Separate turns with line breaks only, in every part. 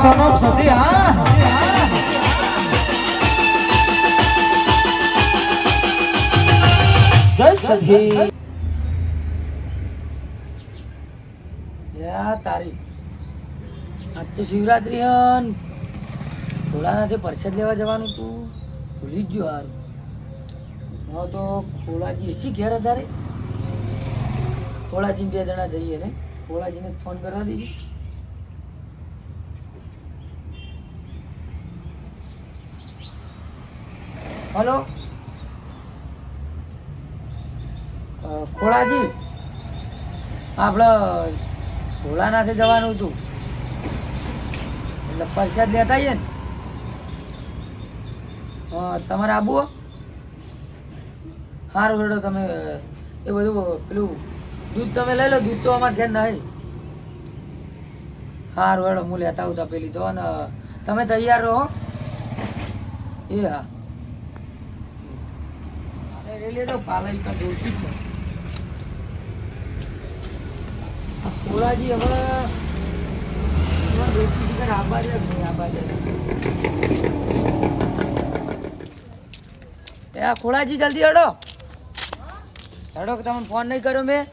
સનમ સતી હા. જય સધી
શિવરાત્રી હન. ખોલાનાથી પરસાદ લેવા જવાનું તું. ભૂલી જ ગયો હવે તો ખોલાજી એસી ઘેર હતા રે બે જણા જઈએ ને? ખોલાજીને ફોન કરવા દીધી હલો? અ, ખોલાજી આપણે ભોળાનાથે જવાનું હતું. એટલે પરસાદ લેતા આવીએ ને. હા તમારે આબુ સારું રેડો તમે એ બધું પેલું દૂધ તમે લઈ લો દૂધ તો અમારે ઘેર નહીં. સારું હેડો હું લેતા આવું પેલી તો અને તમે તૈયાર રહો એ હા. ને આ ખોળાજી હવે એમાં ડોશી દીકરા આબા છે નહીં આબા છે એ આ ખોળાજી જલ્દી હડો. હડો કે તમને ફોન નહીં કર્યો મેં?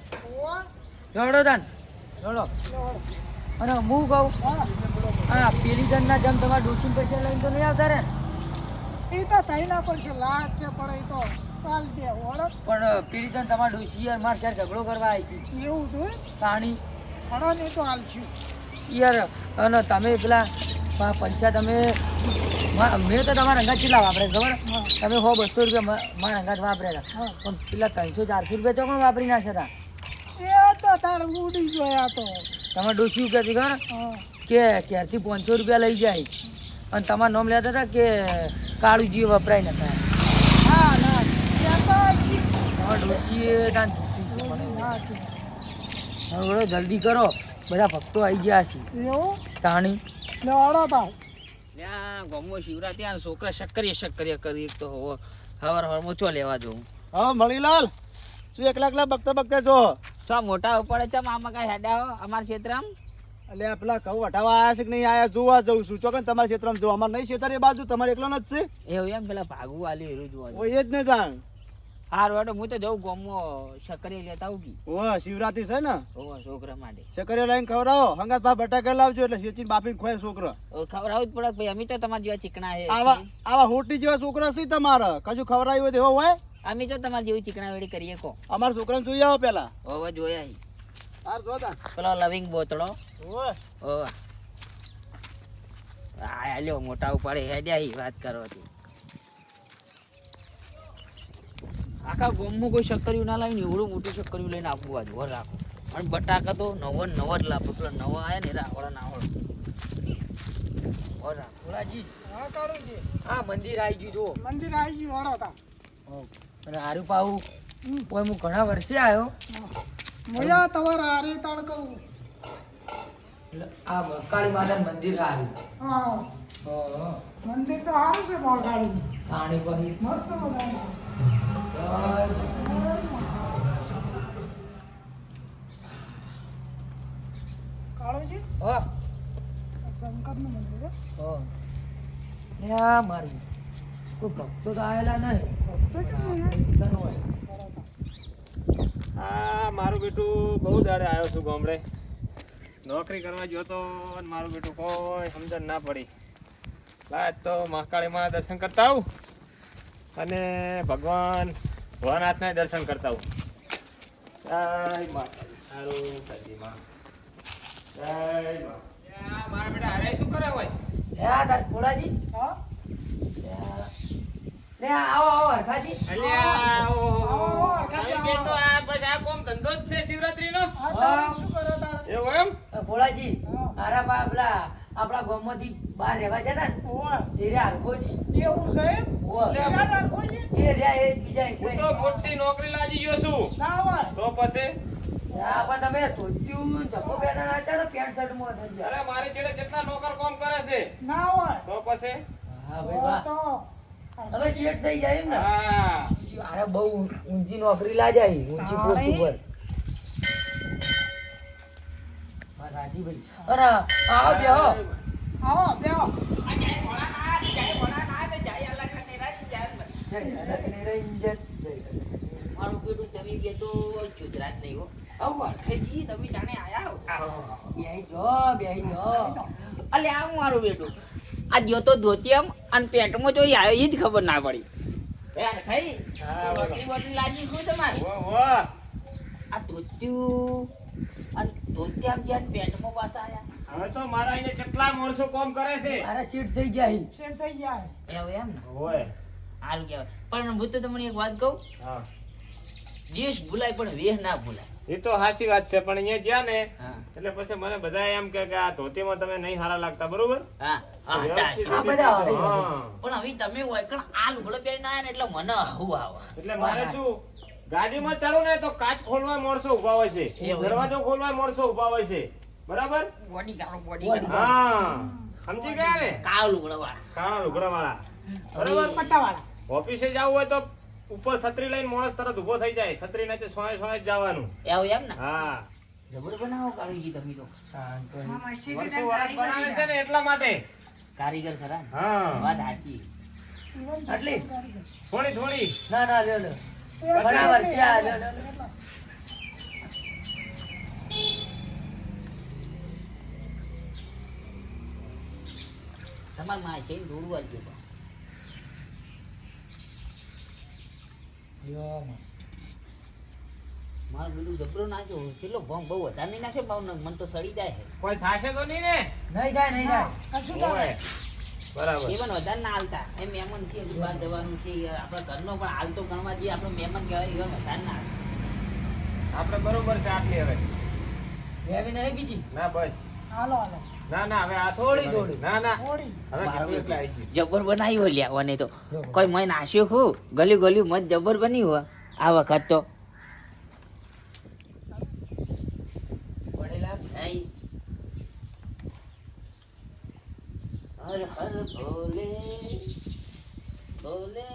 જોડો તાન. જોડો અને હું કહું હા પેલી જણના જેમ તમારા ડોસી પૈસા લઈને તો નહીં આવતા રે?
એ તો થઈ ના છે લાજ છે, પણ એ તો
પણ પેલી જણ તમારા ડોશી માર ક્યારે ઝઘડો કરવા આવી હતી.
એવું તું
પાણી
ઘણો ને તો હાલ છું
યાર અને તમે પેલા પૈસા તમે મેં તો તમારા અંગાત કેટલા વાપરે ખબર? તમે હો બસો રૂપિયા મારા અંગાત વાપરેલા
હા.
પણ પેલા ત્રણસો ચારસો રૂપિયા ચોકણ વાપરી નાખ્યા હતા.
એ તો તાર ઉડી ગયા તો.
તમે ડોસી કહેતી ખબર? કે ક્યારથી પાંચસો રૂપિયા લઈ જાય. અને તમારું નામ લેતા હતા કે કાળુજી વપરાય નતા
હા ના ત્યાં તો હજી
તમારા ડોસીએ તાન
ઉડી ના હતી.
હવે જલ્દી કરો. બધા ભક્તો આવી ગયા છે.
એવું?
તાણી.
લે ઓળો તા
ત્યાં ગમો શિવરા આ છોકરા શક્કરીએ શક્કરીએ કરી એક તો હોવો. હવાર હવારમાં ચો લેવા જવું
હા મણીલાલ શું એકલા એકલા બગતા બગતા જો
તો મોટા ઉપાડે છે મામા કઈ હેડા અમારા ક્ષેત્રમાં?
એટલે પેલા કહું વટાવા આયા છે કે નહીં આયા? જોવા જઉં છું. ચોકન તમારા ક્ષેત્રમાં જો અમારે નહીં ક્ષેત્ર એ બાજુ તમારે એકલો જ છે?
એવું એમ પેલા ભાગવું આલી હેરું જોવા
એ જ ને જાણ.
હાર વાડો હું તો જઉં ગમો સકરી લેતા આવું
ઓ શિવરાત્રી છે ને?
ઓ છોકરા માટે.
સકરી લઈને ખવડાવો. હંગાત ભાઈ બટાકા લાવજો એટલે સેચીને બાપી ખોય છોકરો.
હવે ખવડાવવું જ પડે ભાઈ અમે તો તમારા જેવા ચીકણા હે.
આવા આવા હોટી જેવા છોકરા છે તમારે. કશું ખવડાવ્યું હોય તો હોય?
અમે તો તમારા જેવી ચીકણા વેડી કરીએ કો
અમારા છોકરાને જોઈ આવો પેલા
હવે જોયા હી.
હાર જો
પેલો લવિંગ બોતડો
ઓય.
ઓવા આ આલ્યો મોટા ઉપાડે હેડ્યા હી વાત કરવાથી આખા ગોમમાં કોઈ શક્કરિયું ના લાવીને એવડું મોટું શક્કરિયું લઈને આપવું આજ વર રાખો. અને બટાકા તો નવો નવો જ લાવો પેલા નવા આવ્યા ને આવડા ના આવડે વર
હા કાઢું
હા મંદિર આવી ગયું જુઓ.
મંદિર આવી ગયું ઓળો તાર
અને હારું પાવું કોઈ હું ઘણા વર્ષે આવ્યો
મોયા તમારા હારે તાળ કહું.
આ કાળી માતા મંદિર હારું.
હા.
હા
મંદિર તો સારું છે બોલગાડી
પાણી પછી
મસ્ત મજાનું
મારી. કોઈ ભક્તો તો આવેલા નહીં.
હે?
મારું બેટું બહુ દાડે આવ્યો છું ગામડે. નોકરી કરવા ગયો તો મારું બેટું કોઈ સમજણ ના પડી. લાય તો મહાકાળી માના દર્શન કરતા આવું. અને ભગવાન ભવનાથના દર્શન કરતા હું જય મારા બેટા શું કરે હોય?
આ તાર ખોડાજી
હા?
લે આવો આવો હરખાજી.
અલ્યા
આવો,
તો આ બસ આ કોમ ધંધો જ છે શિવરાત્રીનો.
આ શું કરો તારે?
એવું એમ?
ખોડાજી
હા.
આપણા ગામમાંથી બહાર રહેવા જતા ને એ હરખોજી.
એવું છે એમ?
ઓવા.
લે.
ના રાખો છે?
એ રહ્યા એ બીજા
હું તો મોટી નોકરી લાગી ગયો છું.
ના હોય.
તો પછી?
હા પણ તમે ધોતિયું જબ્બો પહેરતા શર્ટમાં થઈ
અરે મારી જોડે કેટલા નોકર કામ કરે છે?
ના હોય.
તો પછી?
હા ભાઈ વાહ. હવે શેઠ થઈ જાય એમ ને?
હા.
અરે બહુ ઊંચી નોકરી લાજાય ઊંચી પોસ્ટ ઉપર. રાજીભાઈ અરે આવો બેહો.
આવો બેહો.
મારું બેટું તમે બે તો ગુજરાત નહીં હો આવું અડખાઈજી તમે જાણે આયા બેહી જો બેહી જો અલે આવું મારું બેટું આ જો તો ધોતિયમ અને પેન્ટમાં જો આવ્યો એ જ ખબર ના પડી એ અડખાઈ
હા, બોલો.
રોટલી બોટલી લાગી શું તમારે
વાહ, વાહ.
આ ધોત્યું અને ધોતિયામ જ્યાં પેન્ટમાં પાછા આયા
હવે તો મારા અહીંયા કેટલા માણસો કામ કરે છે
મારા સીટ થઈ જાય
શેર થઈ જાય
એવું એમ ને
હોય
સારું કહેવાય. પણ હું તો તમને એક વાત કહું?
હા.
દેશ ભૂલાય પણ વેહ ના ભૂલાય.
એ તો સાચી વાત છે પણ અહીંયા ગયા ને એટલે પછી મને બધા એમ કે કે આ ધોતીમાં તમે નહીં સારા લાગતા બરોબર.
પણ હવે તમે હોય કણ આ લુગડો પહેરી ના એટલે મને આવું આવે.
એટલે મારે શું ગાડીમાં ચડો ને તો કાચ ખોલવા મોરસો ઊભા હોય છે. દરવાજો ખોલવા મોરસો ઊભા હોય છે. બરાબર?
બોડી ગાળો બોડી
હા સમજી ગયા ને?
કાળો લુગડો વાળા
કાળો લુગડા વાળા બરાબર?
પટ્ટાવાળા.
ઓફિસે જવું હોય તો ઉપર છત્રી લઈને માણસ તરત ઊભો થઈ જાય. છત્રી નથી સોય સોય જવાનું.
એવું એમ ને?
હા.
જબર બનાવો કાળુજી તમે તો.
વર્ષો વર્ષ બનાવે છે ને એટલા માટે.
કારીગર ખરા
હા.
વાત સાચી. આટલી?
થોડી થોડી.
ના ના લ્યો લ્યો. બરાબર છે આ લ્યો, લ્યો, લ્યો. તમારે માં છે દોડવા જ પણ. લ્યો માં. મારું બધું જબરો નાખ્યો કેટલો બહુ વધારે નહીં નાખે ભાવ? મને તો સડી જાય છે
કોઈ થાશે તો નહીં ને?
નહીં થાય નહીં
હા, કશું ના
બરાબર.
એ વધારે ના હાલતા. એ મહેમાન છે બહાર જવાનું છે આપણા ઘરનો પણ હાલતો ગણવા જઈએ આપણો મહેમાન કહેવાય એ વધારે ના
આપણે બરોબર છે આટલી હવે.
નહીં બીજી.
ના બસ.
હાલો હાલો.
જબર બનાવ્યો લ્યા ઓને તો. કોઈ મય નાશ્યો ખું? ગલ્યું ગલ્યું મત જબર બન્યું હોય. આ વખત તો. હર હર ભોલે ભોલે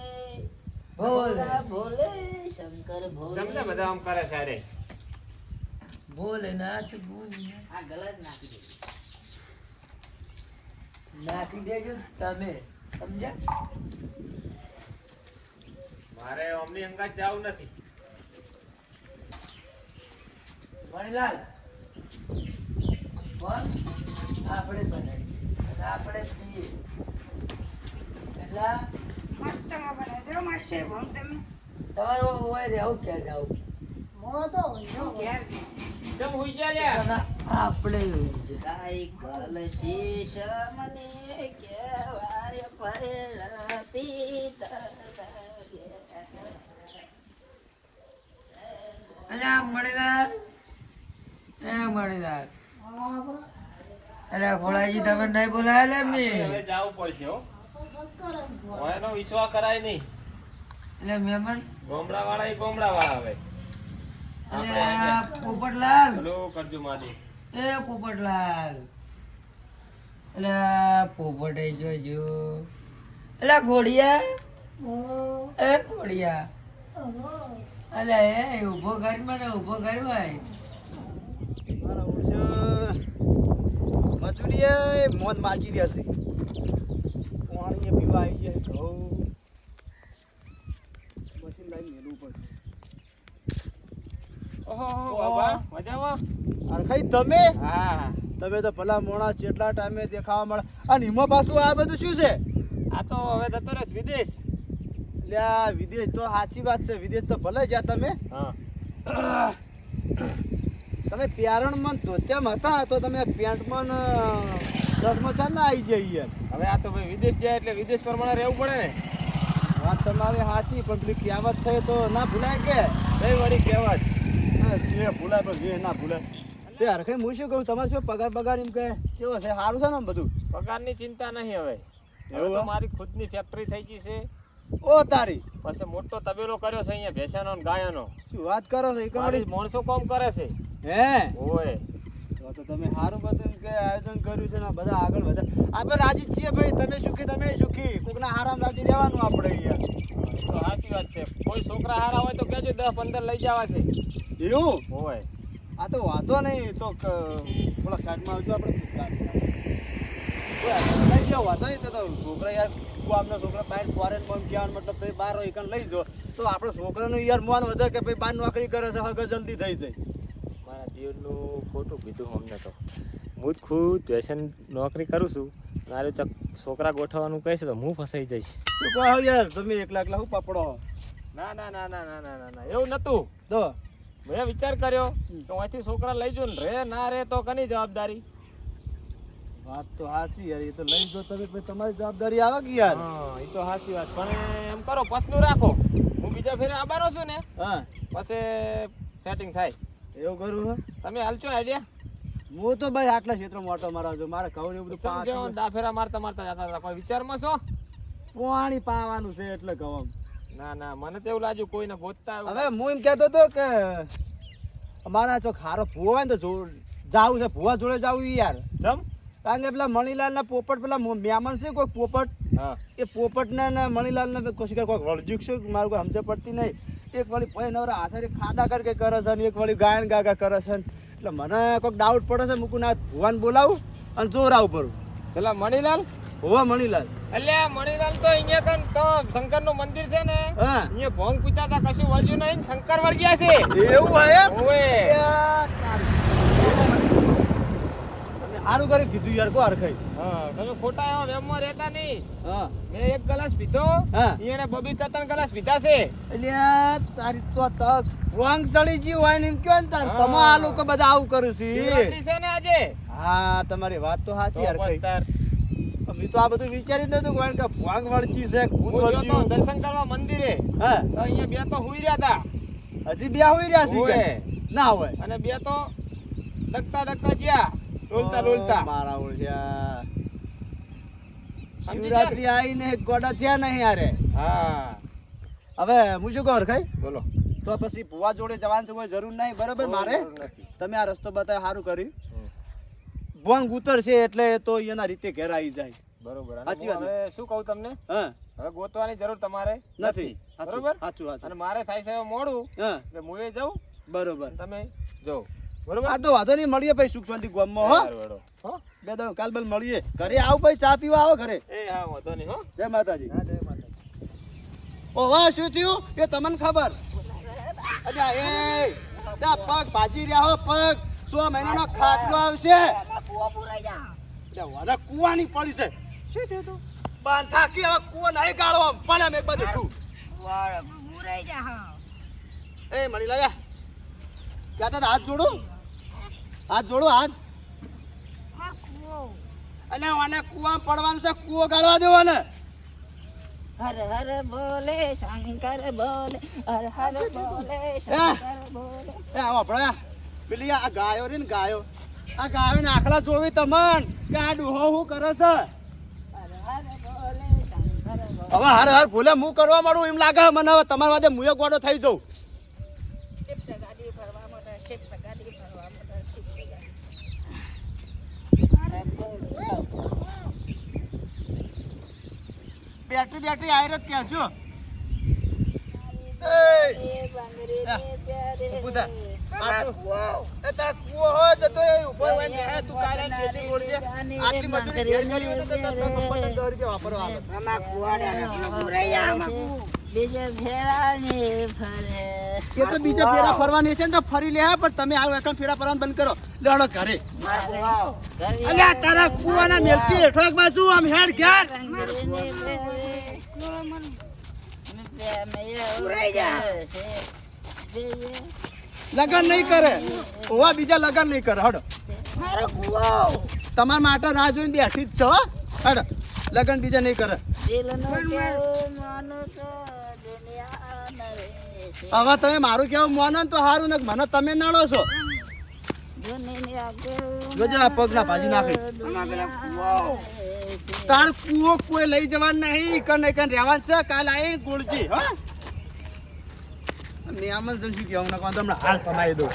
ભોલે ભોલે શંકર ભોલે
જમને બધા આમ કરે છે
ભોલેનાથ ભોલેનાથ આ ગલત નાખી દેજો નાખી દેજો તમે સમજ્યા?
મારે અમની અંગાત જવું નથી.
મણીલાલ પણ આપણે બનાવીએ અને આપણે પીએ. એટલે
મસ્ત બને છે મસ્ત ભમ તમે.
તમારો હોય રહેવું ક્યાં જાવ? આપણે સાયકલ શીશ મને કહેવાય પર અને આ મળીદાર એ મળીદાર
હા,
અરે ભોળાજી તમે નહીં બોલાય લે
હવે
મેં
જાવું પડશે હો. હવે એનો વિશ્વાસ કરાય નહીં
એટલે મેમન
ગોમડા વાળા એ ગોમડા વાળા હવે
અને
આપણે
આ
અહીંયા
પોપટલાલ.
કરજો માદી
એ પોપટલાલ. એટલે પોપટે જોજો એટલે ઘોડિયા? એ ઘોડિયા. એટલે એ ઊભો કર મને ઊભો કર ભાઈ
મજૂરીએ મોત માજી રહ્યા છે પાણી પીવા આવી ગયા છે ઘઉં મશીન લાવીને મેળવું પડશે
ઓહો બાબા મજામાં
અરખાઈ તમે?
હા.
તમે તો ભલા મોણા જેટલા ટાઈમે દેખાવા મળે. અને એમાં પાછું આ બધું શું છે?
આ તો હવે જતો તરસ વિદેશ.
એટલે આ વિદેશ તો સાચી વાત છે. વિદેશ તો ભલે જ્યાં તમે.
હા.
તમે પ્યારણમાં ધોતિયામાં હતા તો તમે પેન્ટમાં શર્ટમાં ચાલ ના આવી જઈએ
હવે આ તો ભાઈ વિદેશ જાય એટલે વિદેશ પ્રમાણે રહેવું પડે ને.
વાત તમારી સાચી પણ પેલી કહેવત છે તો ના ભૂલાય કે?
કઈ વળી કહેવત?
જે ભૂલાય પણ જે ના ભૂલાય. તે હરખે હું શું કહું? તમારે શું પગાર પગાર એમ કે કેવો છે? સારું છે ને બધું?
પગારની ચિંતા નહીં હવે.
એવું?
મારી ખુદની ફેક્ટરી થઈ ગઈ છે.
ઓ તારી!
પછી મોટો તબેલો કર્યો છે અહીંયા ભેંસાનો ને ગાયનો.
શું વાત કરો છો? એક
મારી માણસો કોમ કરે છે.
હે?
ઓય.
તો તમે સારું બધું કે આયોજન કર્યું છે ને બધા આગળ વધે. આપણે રાજી છીએ ભાઈ તમે સુખી તમે સુખી. કોકના હારામ રાજી રહેવાનું આપણે અહીંયા.
તો સાચી વાત છે. કોઈ છોકરા હારા હોય તો કેજો દસ પંદર લઈ જવા છે.
એવું?
ઓય.
આ તો વાંધો નહીં તો થોડા કાર્ડમાં આવજો આપણે લઈ વાંધો નહીં તો છોકરા યાર આપણા છોકરા બહાર ફોરેનમાં ગયા મતલબ તમે બહાર હોય કાન લઈ જાઓ તો આપણે છોકરાનું યાર માન વધારે કે ભાઈ બહાર નોકરી કરે છે હગર જલ્દી થઈ જાય.
મારા દેવનું ખોટું કીધું અમને તો. હું ખુદ વ્યસન નોકરી કરું છું મારે છોકરા ગોઠવવાનું કહે છે તો હું ફસાઈ જઈશ.
યાર તમે એકલા એકલા હું પકડો?
ના ના ના ના ના ના ના એવું નતું.
તો?
મેં વિચાર કર્યો કે અહીંથી છોકરા લઈ જો ને રે ના રે તો કની જવાબદારી?
વાત તો સાચી યાર એ તો લઈ જો તમે પછી તમારી જવાબદારી આવે કે યાર?
હા એ તો સાચી વાત. પણ એમ કરો પસનું રાખો. હું બીજા ફેરે આબારો છું ને
હા.
પછી સેટિંગ થાય.
એવું કરું
તમે હાલશો આઈડિયા
હું તો ભાઈ આટલા ક્ષેત્ર મોટો મારા છો મારે કહું એવું બધું
ડાફેરા મારતા મારતા જતા હતા? કોઈ વિચારમાં છો?
પાણી પાવાનું છે એટલે કહું
ના ના મને તો એવું લાગ્યું કોઈને ગોતતા એવું
હવે હું એમ કહેતો હતો કે અમારા જો ખારો ભૂવો હોય ને તો જો- જાવું છે ભૂવા જોડે જાવું યાર.
જમ
કારણ કે પેલા મણીલાલ ના પોપટ પેલા મહેમાન છે કોઈ પોપટ એ પોપટ ને મણીલાલ ને કોશિશ કર કોઈ વળજુક છે મારું કોઈ સમજ પડતી નહીં. એક વળી ભાઈ નવરા હાથે ખાધા કર કે કરે છે ને એક વળી ગાયન ગાગા કરે છે. એટલે મને કોઈક ડાઉટ પડે છે મૂકું ના ભુવાન બોલાવું અને જોર આવું પડું
પેલા મણીલાલ?
હોવા મણીલાલ.
અલ્યા મણીલાલ તો અહીંયા કન તો શંકરનું મંદિર છે ને અહીંયા ભોંગ પૂછાતા કશું વળ્યું નહીં શંકર વળગ્યા છે.
એવું હે એમ? આરું કરી કીધું યાર કો હરખાઈ?
હા તમે ખોટા એવા વેમમાં રહેતા નહીં.
હા.
મેં એક ગ્લાસ પીધો એને બબીતા ત્રણ ગ્લાસ પીધા છે.
એટલે તારી તો તક. વાંગ ચડી ગઈ હોય ને એમ કયો ને. તમે આ લોકો બધા આવું કરું છે.
છે ને આજે.
હા તમારી વાત તો સાચી યાર અમે તો આ બધું વિચારી જ નતું કારણ કે ભાંગ વળચી છે ભૂત વળચી.
દર્શન કરવા મંદિરે.
હા.
અહીંયા બે તો હુઈ રહ્યા હતા
હજી બે હુઈ રહ્યા છે? ના હોય.
અને બે તો ડકતા ડકતા ગયા. ડોલતા ડોલતા
મારા
સમજી
શિવરાત્રી આવીને એક ગોડા થયા નહીં યારે.
હા.
હવે હું શું કહું ખાઈ
બોલો.
તો પછી ભુવા જોડે જવાનું કોઈ જરૂર નહીં બરાબર મારે? તમે આ રસ્તો બતાવ્યો સારું કર્યું.
હમ.
ગુતર છે એટલે તો એના રીતે ઘેર આવી જાય.
બરોબર.
સાચી વાત.
હવે શું કહું તમને?
હા.
હવે ગોતવાની જરૂર તમારે
નથી.
બરોબર?
સાચું
અને મારે થાય છે મોડું.
હા.
એટલે હું એ જાઉં.
બરોબર.
તમે જો બરોબર?
આ તો વાંધો નહીં મળીએ ભાઈ સુખ શાંતિ ગામમાં હો.
હો?
બે દો કાલ બલ મળીએ. ઘરે આવ ભાઈ ચા પીવા આવો ઘરે.
એ હા વાંધો નહીં હો.
જય માતાજી.
હા, જય માતાજી.
ઓ વાહ શું થયું? એ તમને ખબર? અચ્છા એ પગ ભાજી રહ્યા હો પગ. સો મહિનાનો ખાટલો આવશે. અલ્યા, વાલા કૂવાની પડી છે. શું થયું તું? બાંધા કે હવે કૂવો નહીં ગાળો આમ પડે મેં બધું તું એ મણી લાયા ક્યાં તા હાથ જોડો? હાથ જોડો હાથ. અલ્યા વાને કૂવા પડવાનું છે કુવો ગાળવા દેવાને.
હર હર બોલે શંકર બોલે હર હર બોલે શંકર બોલે.
એ આવો ભણ્યા પેલી આ ગાયો રે ને ગાયો. આ ગાવે નાખલા જોવી તમન કે આ ડુહો હું કરે છે? હવે હાર હાર ભૂલે હું કરવા માંડું એમ લાગે મને હવે તમારા વાદે મુએ ગોડો થઈ જાઉં. બેટરી બેટરી આયરત ક્યાં છો
બીજે ફેરા
ફરવાની છે ને તો ફરી લે પણ તમે આ એકમ ફેરા ફરવાનું બંધ કરો લડો ઘરે તારા કુવાના મેલતી હેઠો બાજુ આમ હેડ ઘેર લગન નહીં કરે. ઓવા બીજા લગન નહીં કરે. હડો. તમારા માટે રાહ જોઈને બેઠી જ છો હડ હડો. લગન બીજા નહીં કરે. હવે તમે મારું કેવું માનો ને તો સારું ને મને તમે નડો છો. જોજે આ પગના ભાજી નાખી. તાર કુવો કોઈ લઈ જવાનું નહીં કને કને રહેવાનું છે. કાલ આવીને ગોળજી, હા. નિયામન શું કહેવાનું? તમને હાલ કમાઈ દઉં.